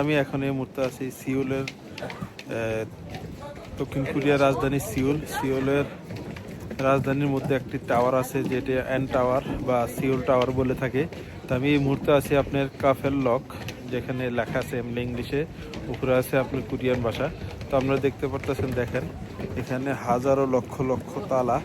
আমি এখন এই মুহূর্তে আছি সিউলের দক্ষিণ কোরিয়ার রাজধানী সিউল। সিউলের রাজধানীর মধ্যে একটি টাওয়ার আছে যেটি এন টাওয়ার বা সিউল টাওয়ার বলে থাকে। তো আমি এই মুহূর্তে আছি আপনার কাফেল লক, যেখানে লেখা আছে এমনি ইংলিশে, উপরে আছে আপনার কোরিয়ান ভাষা। তো আপনারা দেখতে পারতেছেন, দেখেন, এখানে হাজারো লক্ষ লক্ষ তালা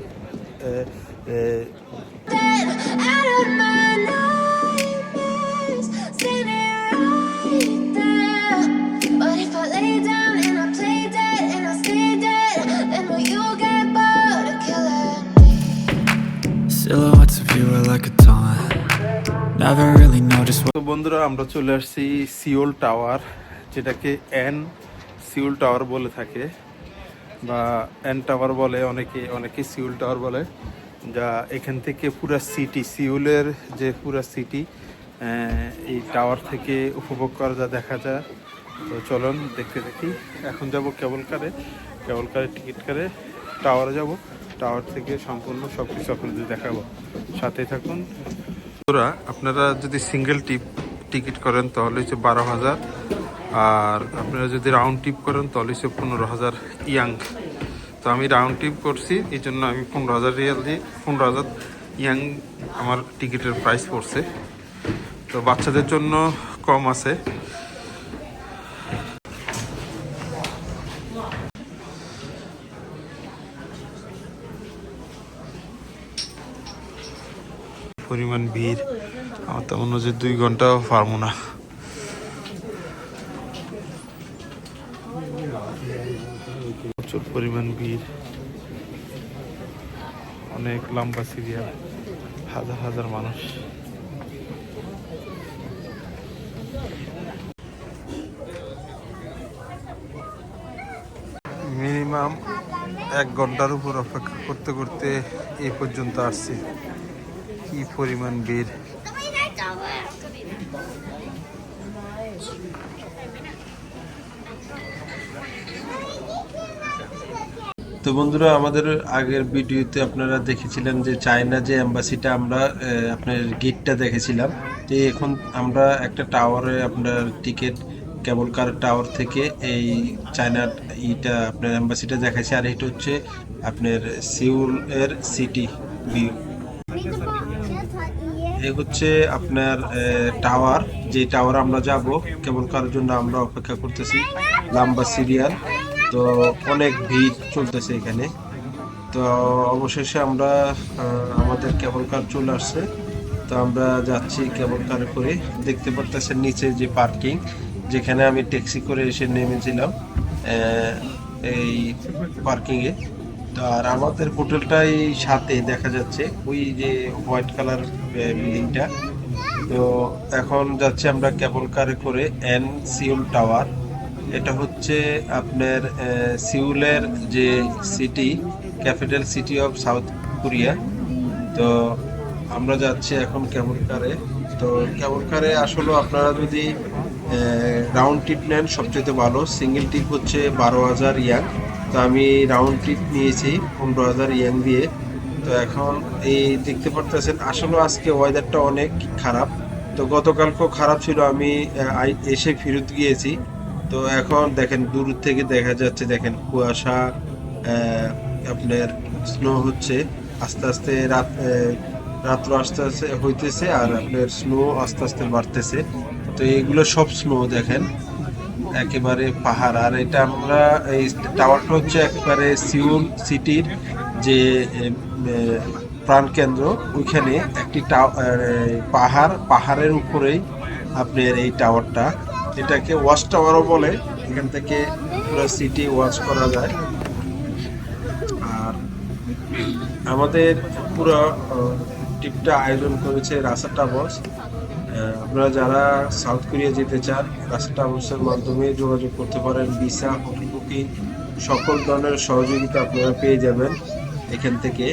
Silhouettes of you are like a taunt. Never really know what. বন্ধুরা, আমরা চলে আসছি সিওল টাওয়ার যেটাকে এন সিউল টাওয়ার বলে থাকে, বা এন টাওয়ার বলে, অনেকে অনেকে সিউল টাওয়ার বলে, যা এখান থেকে পুরা সিটি সিউলের যে পুরা সিটি এই টাওয়ার থেকে উপভোগ করা যা দেখা যায় তো চলুন দেখতে দেখি এখন যাব কেবল কারে কেবল কারে টিকিট কারে টাওয়ারে যাব টাওয়ার থেকে সম্পূর্ণ সব কিছু আপনাদের দেখাবো। সাথে থাকুন। বন্ধুরা, আপনারা যদি সিঙ্গেল টিপ টিকিট করেন তাহলে হচ্ছে বারো হাজার। আর আপনারা যদি রাউন্ড টিপ করেন তাহলে হচ্ছে পনেরো হাজার ইয়াং। তো আমি রাউন্ড টিপ করছি, এই জন্য আমি পনেরো হাজার রিয়াল দিয়ে পনেরো হাজার ইয়াং আমার টিকিটের প্রাইস পড়ছে। তো বাচ্চাদের জন্য কম আছে। পরিমাণ ভিড়। আমার তো মনে হচ্ছে দুই ঘন্টাও পারব না। প্রচুর পরিমাণ ভিড়। অনেক লম্বা সিরিয়াল, হাজার হাজার মানুষ। মিনিমাম এক ঘণ্টার উপর অপেক্ষা করতে করতে এই পর্যন্ত আসছি। কি পরিমাণ ভিড়? তো বন্ধুরা আমাদের আগের ভিডিওতে আপনারা দেখেছিলেন যে চায়না যে অ্যাম্বাসিটা আমরা আপনার গেটটা দেখেছিলাম। তো এখন আমরা একটা টাওয়ারে আপনার টিকিট কেবল কার টাওয়ার থেকে এই চায়নার ইটা আপনার এম্বাসিটা দেখাচ্ছি আর এটা হচ্ছে আপনার সিউল এর সিটি ভিউ। এ হচ্ছে আপনার টাওয়ার যে টাওয়ার আমরা যাব, কেবল কার জন্য আমরা অপেক্ষা করতেছি, লম্বা সিরিয়াল। তো অনেক ভিড় চলতেছে এখানে। তো অবশেষে আমরা আমাদের কেবল কার চলে আসছে। তো আমরা যাচ্ছি কেবল কারে করে। দেখতে পারতেছেন নিচে যে পার্কিং যেখানে আমি ট্যাক্সি করে এসে নেমেছিলাম এই পার্কিংয়ে আর আমাদের হোটেলটাই সাথে দেখা যাচ্ছে। ওই যে হোয়াইট কালার বিল্ডিংটা। তো এখন যাচ্ছে আমরা কেবল কারে করে এন সিউল টাওয়ার। এটা হচ্ছে আপনার সিউলের যে city, capital city of South Korea. তো আমরা যাচ্ছি এখন কেবল কারে। তো কেবল কারে আসলে আপনারা যদি রাউন্ড ট্রিপ নেন সবচেয়ে ভালো। সিঙ্গেল ট্রিপ হচ্ছে বারো হাজার ইয়াং তো আমি রাউন্ড ট্রিপ নিয়েছি পনেরো হাজার ইয়াং দিয়ে। তো এখন এই দেখতে পারতেছেন, আসলে আজকে ওয়েদারটা অনেক খারাপ। তো গতকাল খুব খারাপ ছিল, আমি এসে ফেরত গিয়েছি। তো এখন দেখেন, দূর থেকে দেখা যাচ্ছে, দেখেন কুয়াশা আপনার স্নো হচ্ছে। আস্তে আস্তে রাত রাত্র আস্তে আস্তে হইতেছে আর আপনার স্নো আস্তে আস্তে বাড়তেছে। তো এগুলো সব স্নো দেখেন। একেবারে পাহাড়। আর এটা আমরা এই টাওয়ারটা হচ্ছে একেবারে সিউল সিটির যে প্রাণ কেন্দ্র ওইখানে একটি পাহাড়, পাহাড়ের উপরেই আপনার এই টাওয়ারটা এটাকে ওয়াচ টাওয়ারও বলে। এখান থেকে পুরো সিটি ওয়াচ করা যায়। আর আমাদের পুরো ট্রিপটা আয়োজন করেছে রাসা ট্রাভেলস আপনারা যারা সাউথ কোরিয়া যেতে চান রাসা ট্রাভেলসের মাধ্যমে যোগাযোগ করতে পারেন, ভিসা, হোটেল বুকিং, সকল ধরনের সহযোগিতা আপনারা পেয়ে যাবেন এখান থেকে।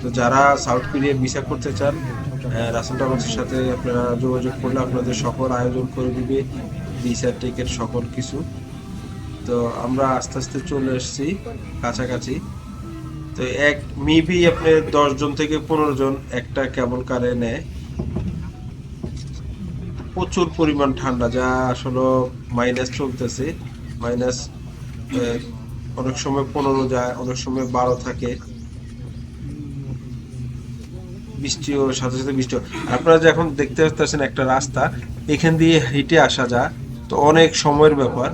তো যারা সাউথ কোরিয়া ভিসা করতে চান রাসেল ট্রাভেলসের সাথে আপনারা যোগাযোগ করলে আপনাদের সকল আয়োজন করে দিবে, ভিসা, টিকিট, সকল কিছু। তো আমরা আস্তে আস্তে চলে এসেছি কাছাকাছি। তো এক, মেবি আপনি দশ জন থেকে পনেরো জন একটা কেবল কারে নেয়। প্রচুর পরিমাণ ঠান্ডা, যা আসলে মাইনাস চলতেছে। মাইনাস অনেক সময় পনেরো যায়, অনেক সময় বারো থাকে। বৃষ্টিও, সাথে সাথে বৃষ্টি। আপনারা যে এখন দেখতে পাচ্ছেন একটা রাস্তা, এখান দিয়ে হেঁটে আসা যায় তো অনেক সময়ের ব্যাপার।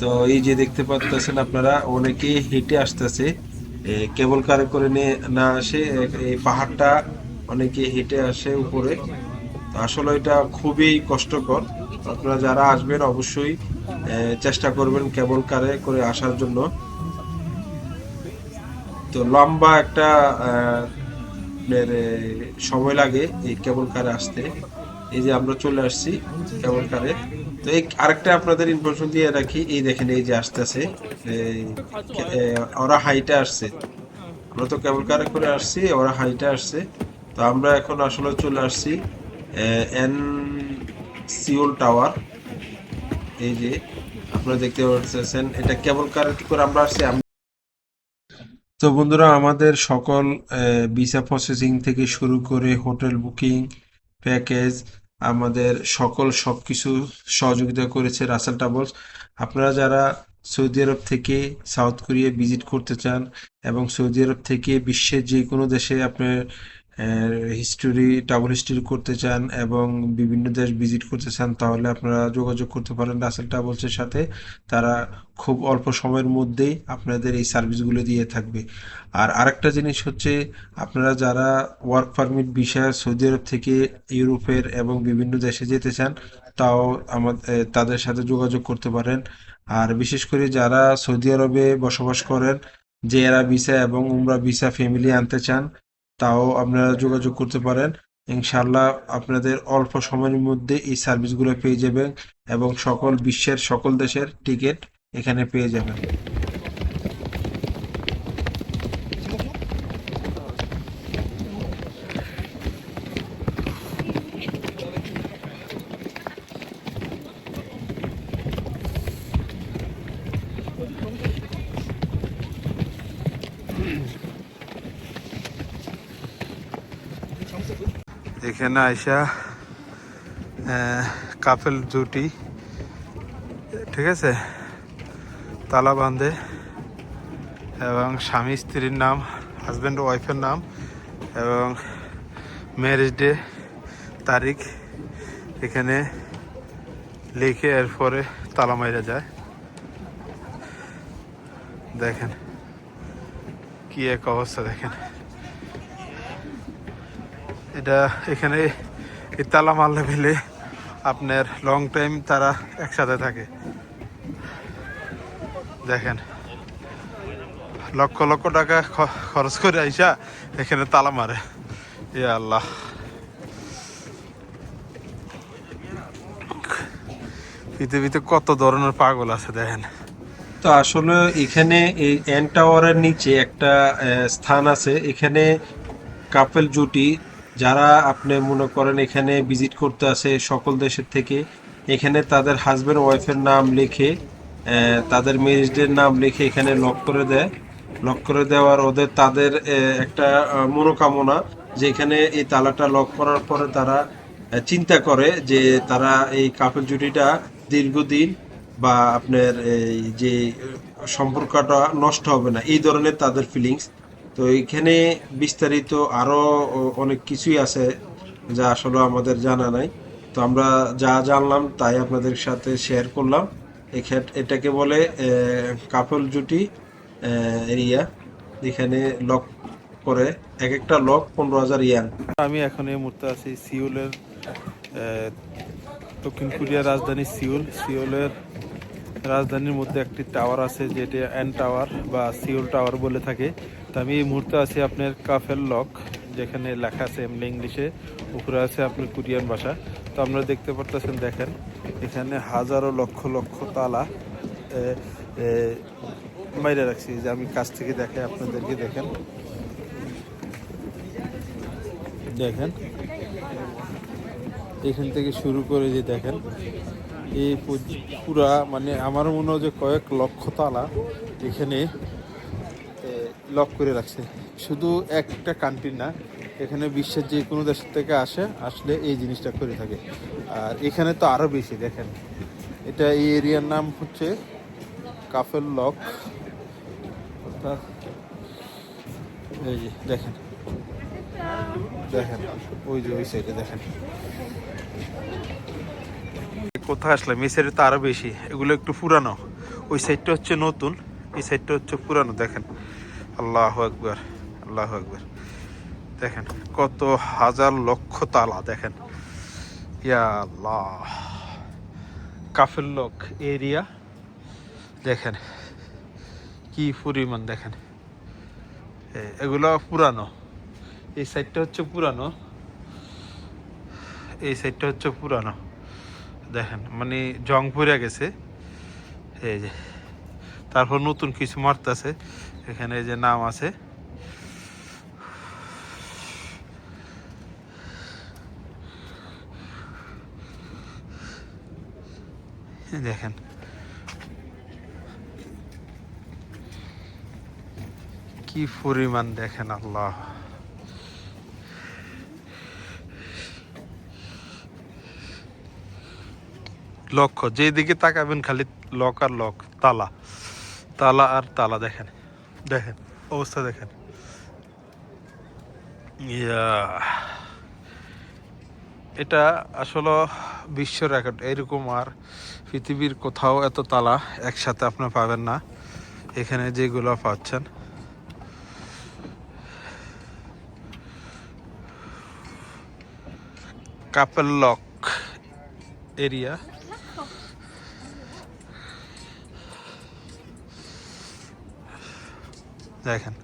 তো এই যে দেখতে পাচ্ছেন আপনারা, অনেকে হেঁটে আসতেছে কেবল কারে করে নিয়ে না আসে এই পাহাড়টা অনেকে হেঁটে আসে উপরে। আসলে এটা খুবই কষ্টকর। আপনারা যারা আসবেন অবশ্যই চেষ্টা করবেন কেবল কারে করে আসার জন্য। তো লম্বা একটা সময় লাগে এই কেবল কারে আসতে। এই যে আমরা চলে আসছি কেবল কারে। তো এই আরেকটা আপনাদের ইনফরমেশন দিয়ে রাখি, এই দেখেন এই যে আসতেছে ওরা হাইটে আসছে। আমরা তো কেবল কারে করে আসছি, ওরা হাইটে আসছে। তো আমরা এখন আসলে চলে আসছি এন সিওল টাওয়ার। এই যে, আপনারা দেখতে পাচ্ছেন, এটা কেবল কারে করে আমরা আসছি তো বন্ধুরা, আমাদের সকল ভিসা প্রসেসিং থেকে শুরু করে হোটেল বুকিং, প্যাকেজ, আমাদের সকল সবকিছু সহযোগিতা করেছে রাসেল ট্রাভেলস আপনারা যারা সৌদি আরব থেকে সাউথ কোরিয়া ভিজিট করতে চান এবং সৌদি আরব থেকে বিশ্বের যে কোনো দেশে আপনার হিস্টোরি ট্রাভেল হিস্টোরি করতে চান এবং বিভিন্ন দেশ ভিজিট করতে চান, তাহলে আপনারা যোগাযোগ করতে পারেন রাসেল ট্রাভেলসের সাথে। তারা খুব অল্প সময়ের মধ্যেই আপনাদের এই সার্ভিসগুলো দিয়ে থাকবে। আর আরেকটা জিনিস হচ্ছে, আপনারা যারা ওয়ার্ক পারমিট বিষয় সৌদি আরব থেকে ইউরোপের এবং বিভিন্ন দেশে যেতে চান, তাও আমাদের তাদের সাথে যোগাযোগ করতে পারেন। আর বিশেষ করে যারা সৌদি আরবে বসবাস করেন জেরা ভিসা এবং উমরা ভিসা ফ্যামিলি আনতে চান তাও আপনারা যোগাযোগ করতে পারেন। ইনশাল্লাহ আপনাদের অল্প সময়ের মধ্যে এই সার্ভিসগুলো পেয়ে যাবেন এবং সকল বিশ্বের সকল দেশের টিকিট এখানে পেয়ে যাবেন। এখানে আইসা কাপেল জুটি, ঠিক আছে? তালা বাঁধে এবং স্বামী স্ত্রীর নাম হাজব্যান্ড ওয়াইফের নাম এবং ম্যারেজ ডে তারিখ এখানে লিখে এরপরে তালা মাইরা যায়। দেখেন কি এক অবস্থা দেখেন। এটা এখানে এই তালা মারলে ফেলে আপনার লং টাইম তারা একসাথে থাকে। দেখেন। লক্ষ লক্ষ টাকা খরচ করে আইসা এখানে তালা মারে। এ আল্লাহ। পৃথিবীতে কত ধরনের পাগল আছে দেখেন। তো আসলে এখানে এই এন টাওয়ারের নিচে একটা স্থান আছে। এখানে কাপেল জুটি যারা আপনি মনে করেন এখানে ভিজিট করতে আসে সকল দেশের থেকে, এখানে তাদের হাজব্যান্ড ওয়াইফের নাম লিখে তাদের ম্যারেজ ডের নাম লিখে এখানে লক করে দেয়। লক করে দেওয়ার ওদের তাদের একটা মনোকামনা যে এখানে এই তালাটা লক করার পরে তারা চিন্তা করে যে তারা এই কাপেল জুটিটা দীর্ঘদিন বা আপনার এই যে সম্পর্কটা নষ্ট হবে না। এই ধরনের তাদের ফিলিংস তো এইখানে বিস্তারিত আরও অনেক কিছুই আছে যা আসলে আমাদের জানা নাই। তো আমরা যা জানলাম তাই আপনাদের সাথে শেয়ার করলাম। এটাকে বলে কাপল জুটি এরিয়া। এখানে লক করে এক একটা লক পনেরো হাজার ইয়ান। আমি এখন এই মুহূর্তে আছি সিউলের দক্ষিণ কোরিয়ার রাজধানী সিউল। সিউলের রাজধানীর মধ্যে একটি টাওয়ার আছে যেটি এন টাওয়ার বা সিউল টাওয়ার বলে থাকে। তো আমি এই মুহূর্তে আছি আপনার কাফের লক, যেখানে লেখা আছে এমনি ইংলিশে, উপরে আছে আপনার কোরিয়ান ভাষা। তো আপনারা দেখতে পারতেছেন, দেখেন, এখানে হাজারো লক্ষ লক্ষ তালা বাইরে রাখছি। যে আমি কাছ থেকে দেখে আপনাদেরকে, দেখেন। দেখেন। এখান থেকে শুরু করে যে দেখেন, এই পুরা মানে আমার মনে হয় যে কয়েক লক্ষ তালা এখানে লক করে রাখছে। শুধু একটা কান্ট্রি না, এখানে বিশ্বের যে কোনো দেশ থেকে আসে, আসলে এই জিনিসটা করে থাকে। আর এখানে তো আরও বেশি, দেখেন। এটা এই এরিয়ার নাম হচ্ছে কাফেল লক অর্থাৎ এই যে, দেখেন। দেখেন, ওই যে ওই সাইডে দেখেন। কোথায় আসলাম এই সাইডে তো আরও বেশি। এগুলো একটু পুরানো। ওই সাইডটা হচ্ছে নতুন, এই সাইডটা হচ্ছে পুরানো, দেখেন। আল্লাহ একবার আল্লাহ একবার দেখেন কত হাজার লক্ষ তালা, দেখেন। ইয়া আল্লাহ। কাফের লোক, এরিয়া, দেখেন। কি পরিমাণ, দেখেন। এগুলো পুরানো। এই সাইডটা হচ্ছে পুরানো। এই সাইডটা হচ্ছে পুরানো। দেখেন মানে জং পড়ে গেছে। এই যে, তারপর নতুন কিছু মারতেছে। এখানে যে নাম আছে। দেখেন। কি পরিমাণ দেখেন আল্লাহ। লক্ষ্য যেদিকে তাকাবেন খালি লক আর লক, তালা। তালা আর তালা দেখেন। দেখেন, অবস্থা দেখেন। ইয়া, এটা আসলে বিশ্ব রেকর্ড এরকম আর পৃথিবীর কোথাও এত তালা একসাথে আপনি পাবেন না। এখানে যেগুলো পাচ্ছেন। কাপেল লক এরিয়া দেখেন।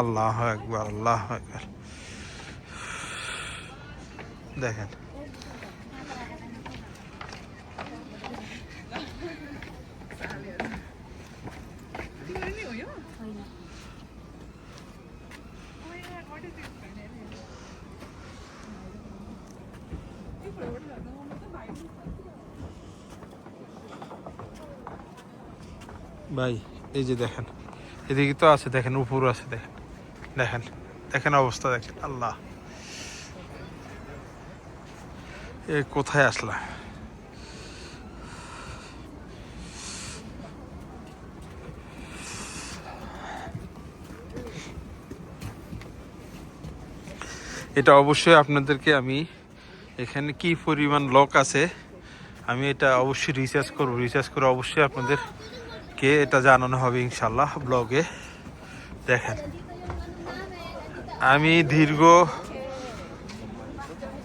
আল্লাহ একবার আল্লাহ একবার দেখেন। ভাই এই যে দেখেন। এদিকে তো আছে, দেখেন উপর আছে, দেখেন। দেখেন দেখেন অবস্থা, দেখেন, আল্লাহ। এ কোথায় আসলা? এটা অবশ্যই আপনাদেরকে আমি এখানে কি পরিমাণ লক আছে, আমি এটা অবশ্যই রিচার্জ করব। রিচার্জ করে অবশ্যই আপনাদেরকে এটা জানানো হবে ইনশাল্লাহ ব্লগে। দেখেন। আমি দীর্ঘ,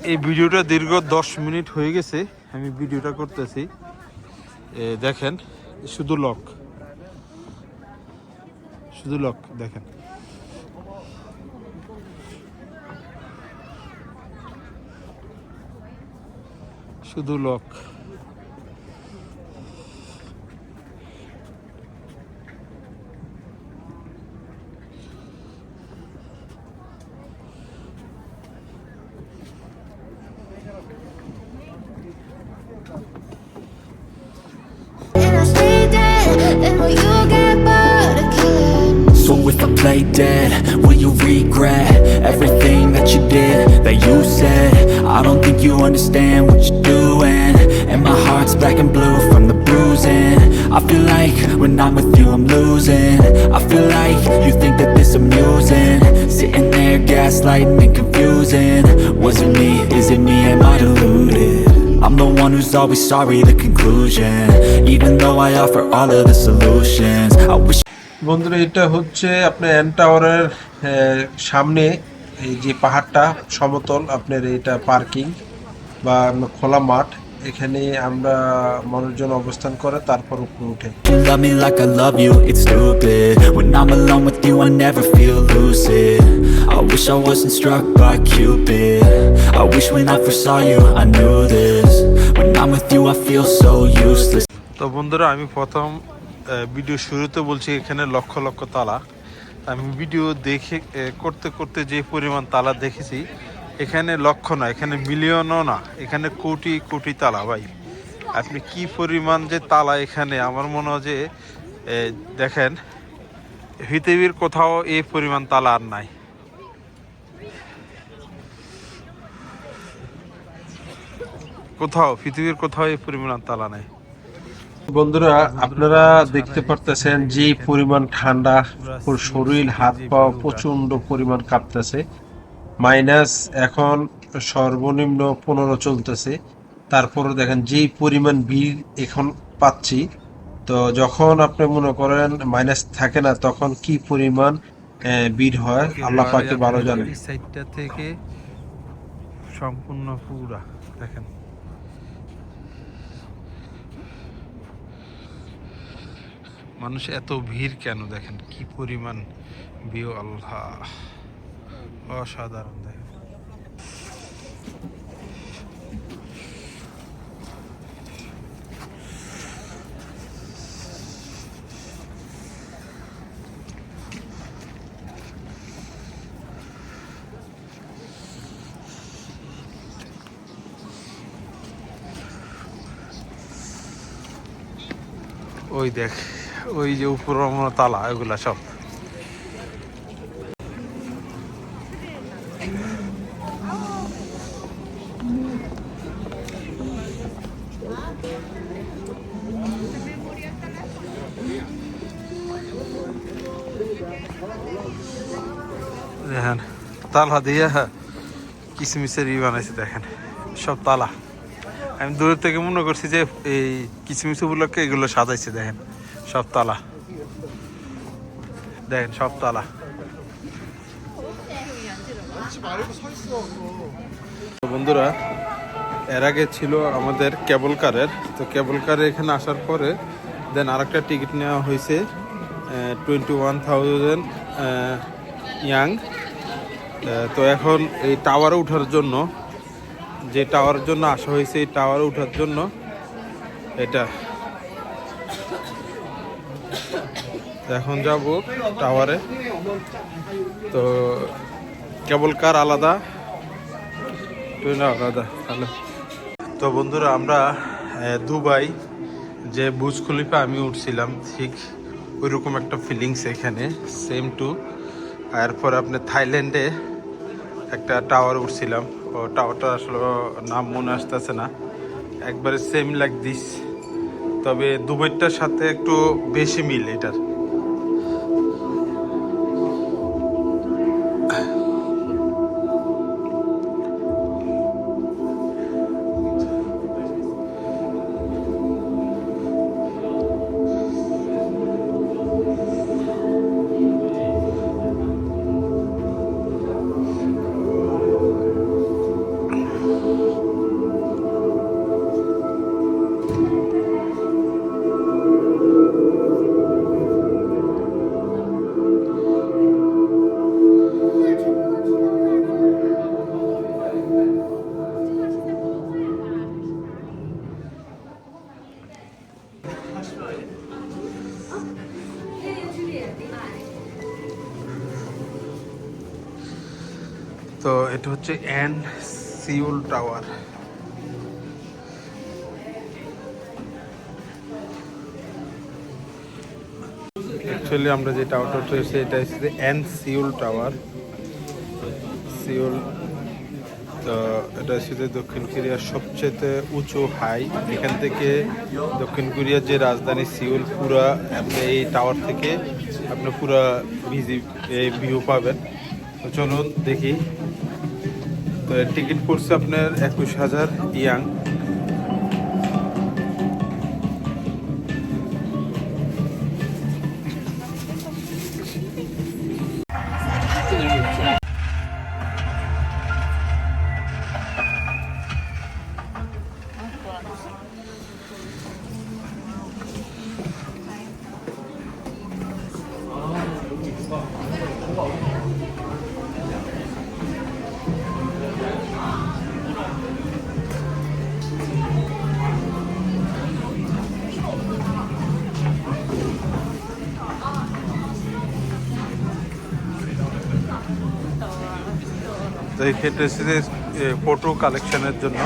এই ভিডিওটা দীর্ঘ দশ মিনিট হয়ে গেছে, আমি ভিডিওটা করতেছি। দেখেন, শুধু লক শুধু লক দেখেন। শুধু lock regret everything that you did, that you said? I don't think you understand what you're doing And my heart's black and blue from the bruising I feel like when I'm with you I'm losing I feel like you think that this amusing Sitting there gaslighting and confusing Was it me, is it me, am I deluded? I'm the one who's always sorry, the conclusion Even though I offer all of the solutions I wish বন্ধুরা এটা হচ্ছে আপনার N টাওয়ারের আহ, হ্যাঁ, সামনে এই যে পাহাড়টা সমতল আপনার এটা পার্কিং বা খোলা মাঠ এখানে আমরা মানুষজন অবস্থান করে তারপর উপরে উঠে। তো বন্ধুরা আমি প্রথম ভিডিও শুরুতে বলছি এখানে লক্ষ লক্ষ তালা। আমি ভিডিও দেখে করতে করতে যে পরিমাণ তালা দেখেছি, এখানে লক্ষ না, এখানে মিলিয়নও না, এখানে কোটি কোটি তালা ভাই। আপনি কি পরিমাণ যে তালা এখানে, আমার মনে হয় যে দেখেন, পৃথিবীর কোথাও এই পরিমাণ তালা আর নাই। কোথাও, পৃথিবীর কোথাও এই পরিমাণ তালা নাই। বন্ধুরা আপনারা দেখতে পারতেছেন যে পরিমাণ ঠান্ডা শরীর হাত পা প্রচণ্ড পরিমাণ কাঁপতেছে। মাইনাস এখন সর্বনিম্ন পনেরো চলতেছে। তারপরে দেখেন যে পরিমাণ ভিড় এখন পাচ্ছি। তো যখন আপনি মনে করেন মাইনাস থাকে না তখন কি পরিমাণ ভিড় হয়? আল্লাহ পাকে ভালো জানে। সাইডটা থেকে সম্পূর্ণ পুরা দেখেন। মানুষ এত ভিড় কেন দেখেন? কি পরিমাণ ভিউ আল্লাহ। অসাধারণ দেখেন। ওই দেখ। ওই যে উপর তালা ওগুলা সব। দেখেন, তালা দিয়ে কিসমিসের ই বানাইছে, দেখেন, সব তালা। আমি দূরের থেকে মনে করছি যে এই কিসমিস উপলক্ষে এগুলো সাজাইছে, দেখেন। সব তালা। দেখেন, সব তালা। বন্ধুরা, এর আগে ছিল আমাদের কেবল কারের। তো কেবল কারে এখানে আসার পরে, দেন আরেকটা টিকিট নেওয়া হয়েছে টোয়েন্টি ওয়ান থাউজেন্ড ইয়াং। তো এখন এই টাওয়ারে ওঠার জন্য, যে টাওয়ারের জন্য আসা হয়েছে, এই টাওয়ারে ওঠার জন্য, এটা এখন যাব টাওয়ারে তো কেবল কার আলাদা? আলাদা হ্যালো তো বন্ধুরা, আমরা দুবাই, যে বুজ খলিফা আমি উঠছিলাম, ঠিক ওইরকম একটা ফিলিংস এখানে সেম টু এরপর আপনি থাইল্যান্ডে একটা টাওয়ার উঠছিলাম। ও টাওয়ারটা আসলে নাম মনে আসতেছে না। একবারে সেম লাইক দিস তবে দুবাইটার সাথে একটু বেশি মিল এটার। হচ্ছে অ্যান্ড সিউল টাওয়ার। অ্যাকচুয়ালি আমরা যে টাওয়ারটা উঠেছি এটা হচ্ছে অ্যান সিউল টাওয়ার। সিউল, তো এটা হচ্ছে দক্ষিণ কোরিয়ার সবচেয়ে উঁচু হাই এখান থেকে দক্ষিণ কোরিয়ার যে রাজধানী সিউল, পুরা আপনি এই টাওয়ার থেকে আপনি পুরা ভিজি ভিউ পাবেন। চলুন দেখি। টিকিট পড়ছে আপনার একুশ হাজার ইয়াং। ক্ষেত্রে হচ্ছে ফটো কালেকশনের জন্য।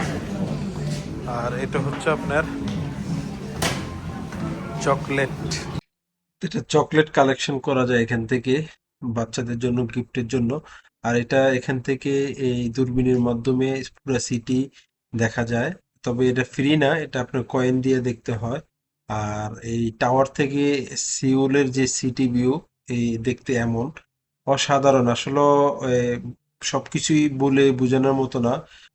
আর এটা হচ্ছে আপনার চকলেট এটা চকলেট কালেকশন করা যায় এখান থেকে বাচ্চাদের জন্য গিফটের জন্য। আর এটা এখান থেকে এই দূরবীনের মাধ্যমে পুরো সিটি দেখা যায়। তবে এটা ফ্রি না, এটা আপনার কয়েন দিয়ে দেখতে হয়। আর এই টাওয়ার থেকে সিউলের যে সিটি ভিউ এই দেখতে এমন। অসাধারণ। আসলে সবকিছুই বলে বোঝানোর মতো না।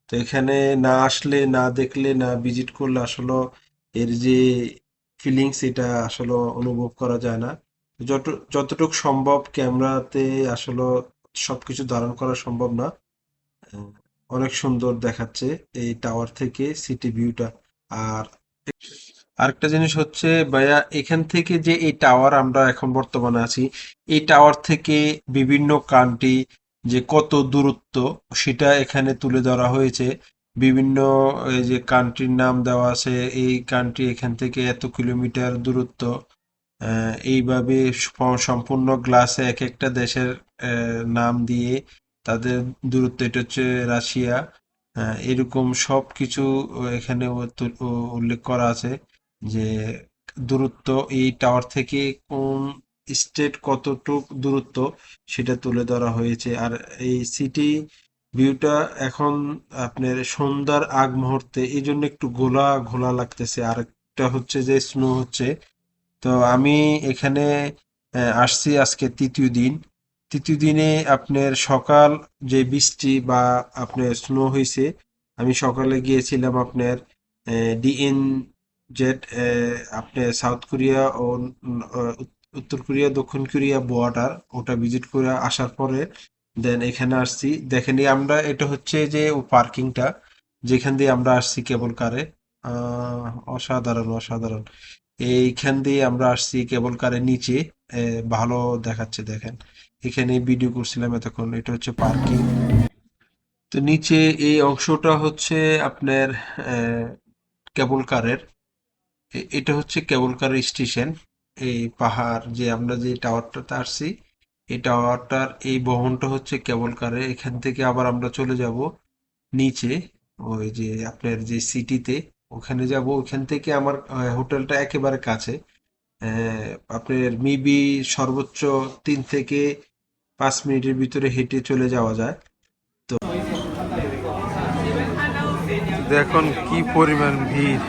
তো এখানে না আসলে, না দেখলে, না ভিজিট করলে আসলে এর যে ফিলিংস এটা আসলে অনুভব করা যায় না। যত, যতটুকু সম্ভব ক্যামেরাতে আসলে সবকিছু ধারণ করা সম্ভব না। অনেক সুন্দর দেখাচ্ছে এই টাওয়ার থেকে সিটি ভিউটা আর আরেকটা জিনিস হচ্ছে, ভাইয়া, এখান থেকে যে এই টাওয়ার আমরা এখন বর্তমানে আছি, এই টাওয়ার থেকে বিভিন্ন কান্ট্রি যে কত দূরত্ব, সেটা এখানে তুলে ধরা হয়েছে। বিভিন্ন যে কান্ট্রির নাম দেওয়া আছে, এই কান্ট্রি এখান থেকে এত কিলোমিটার দূরত্ব। এইভাবে সম্পূর্ণ গ্লাসে এক একটা দেশের নাম দিয়ে তাদের দূরত্ব, এটা হচ্ছে রাশিয়া। এরকম সব কিছু এখানে উল্লেখ করা আছে যে দূরত্ব এই টাওয়ার থেকে কোন স্টেট কতটুক দূরত্ব সেটা তুলে ধরা হয়েছে। আর এই সিটি ভিউটা এখন আপনার সন্ধ্যার আগ মুহূর্তে, এই জন্য একটু ঘোলা ঘোলা লাগতেছে। আর একটা হচ্ছে যে স্নো হচ্ছে। তো আমি এখানে আসছি আজকে তৃতীয় দিন। তৃতীয় দিনে আপনার সকাল যে বৃষ্টি বা আপনার স্নো হয়েছে, আমি সকালে গিয়েছিলাম আপনার ডিএন জেড আপনার সাউথ কোরিয়া ও উত্তর কোরিয়া, দক্ষিণ কোরিয়া বর্ডার ওটা ভিজিট করে আসার পরে দেন এখানে আসছি। দেখেন আমরা, এটা হচ্ছে যে পার্কিংটা যেখান দিয়ে আমরা আসছি কেবল কারে অসাধারণ অসাধারণ। এইখান দিয়ে আমরা আসছি কেবল কারের নিচে। ভালো দেখাচ্ছে, দেখেন। এখানে ভিডিও করছিলাম এতক্ষণ, এটা হচ্ছে পার্কিং তো নিচে এই অংশটা হচ্ছে আপনার কেবল কারের এটা হচ্ছে কেবল কার স্টেশন এই পাহাড় যে আমরা যে টাওয়ারটাতে আসছি, এই টাওয়ারটার এই বহনটা হচ্ছে কেবল কারে। এখান থেকে আবার আমরা চলে যাব নিচে, ওই যে আপনার যে সিটিতে ওখানে যাব, ওখান থেকে আমার হোটেলটা একেবারে কাছে। আপনার মেবি সর্বোচ্চ তিন থেকে পাঁচ মিনিটের ভিতরে হেঁটে চলে যাওয়া যায়। তো দেখুন কি পরিমাণ ভিড়।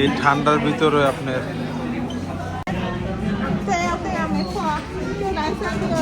এই ঠান্ডার ভিতরে আপনার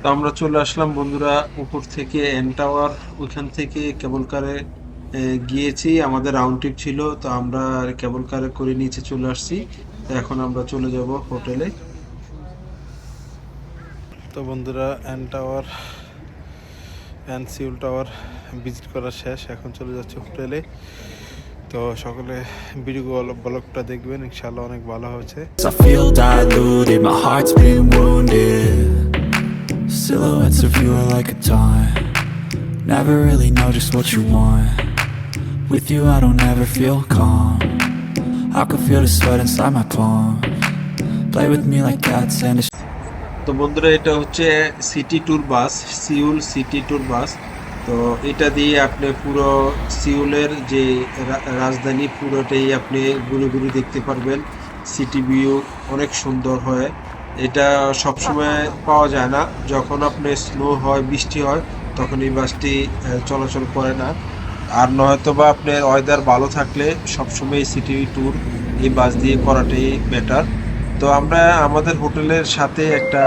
তো আমরা চলে আসলাম, বন্ধুরা, উপর থেকে এন টাওয়ার ওইখান থেকে কেবল কারে গিয়েছি। আমাদের রাউন্ড ট্রিপ ছিল, তো আমরা কেবল কারে করে নিচে চলে আসছি। তো এখন আমরা চলে যাব হোটেলে তো বন্ধুরা N tower N Seoul tower visit করা শেষ। এখন চলে যাচ্ছে হোটেলে তো সকলে ভিডিও ব্লগটা দেখবেন ইনশাল্লাহ অনেক ভালো হয়েছে। Silhouettes of you are like a taunt. Never really know just what you want. With you, I don't ever feel calm. I can feel the sweat inside my palms. Play with me like cats and a তো বন্ধুরা এটা হচ্ছে city tour bus Seoul city tour bus তো এটা দিয়ে আপনি পুরো সিউলের যে রাজধানী পুরোটাই আপনি ঘুরে ঘুরে দেখতে পারবেন সিটি ভিউ অনেক সুন্দর হয় এটা সবসময় পাওয়া যায় না। যখন আপনি স্নো হয়, বৃষ্টি হয়, তখন এই বাসটি চলাচল করে না। আর নয়তো বা আপনার ওয়েদার ভালো থাকলে সবসময় সিটি ট্যুর এই বাস দিয়ে করাটাই বেটার তো আমরা আমাদের হোটেলের সাথে একটা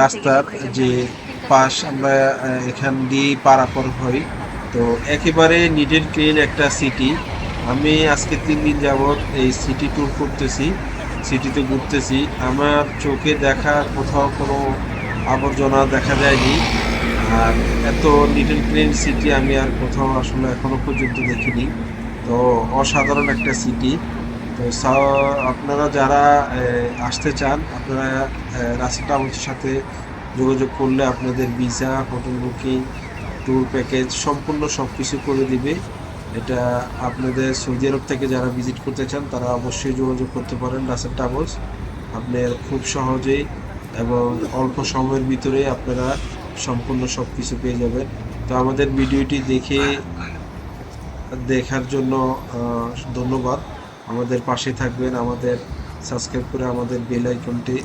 রাস্তার যে পাশ আমরা এখান দিয়ে পারাপার হই। তো একেবারে নিডেড ক্লিন একটা সিটি আমি আজকে তিন দিন যাবৎ এই সিটি ট্যুর করতেছি। সিটিতে ঘুরতেছি, আমার চোখে দেখা কোথাও কোনো আবর্জনা দেখা যায়নি। আর এত লিটল ক্লিন সিটি আমি আর কোথাও আসলে এখনও পর্যন্ত দেখিনি। তো অসাধারণ একটা সিটি তো আপনারা যারা আসতে চান, আপনারা রাসেল ট্রাভেলসের সাথে যোগাযোগ করলে আপনাদের visa hotel booking tour package সম্পূর্ণ সব কিছু করে দিবে। এটা আপনাদের সৌদি আরব থেকে যারা ভিজিট করতে চান, তারা অবশ্যই যোগাযোগ করতে পারেন রাসেল ট্রাভেলস। আপনার খুব সহজেই এবং অল্প সময়ের ভিতরে আপনারা সম্পূর্ণ সব কিছু পেয়ে যাবেন। তো আমাদের ভিডিওটি দেখে দেখার জন্য ধন্যবাদ। আমাদের পাশে থাকবেন, আমাদের সাবস্ক্রাইব করে আমাদের বেল আইকনটি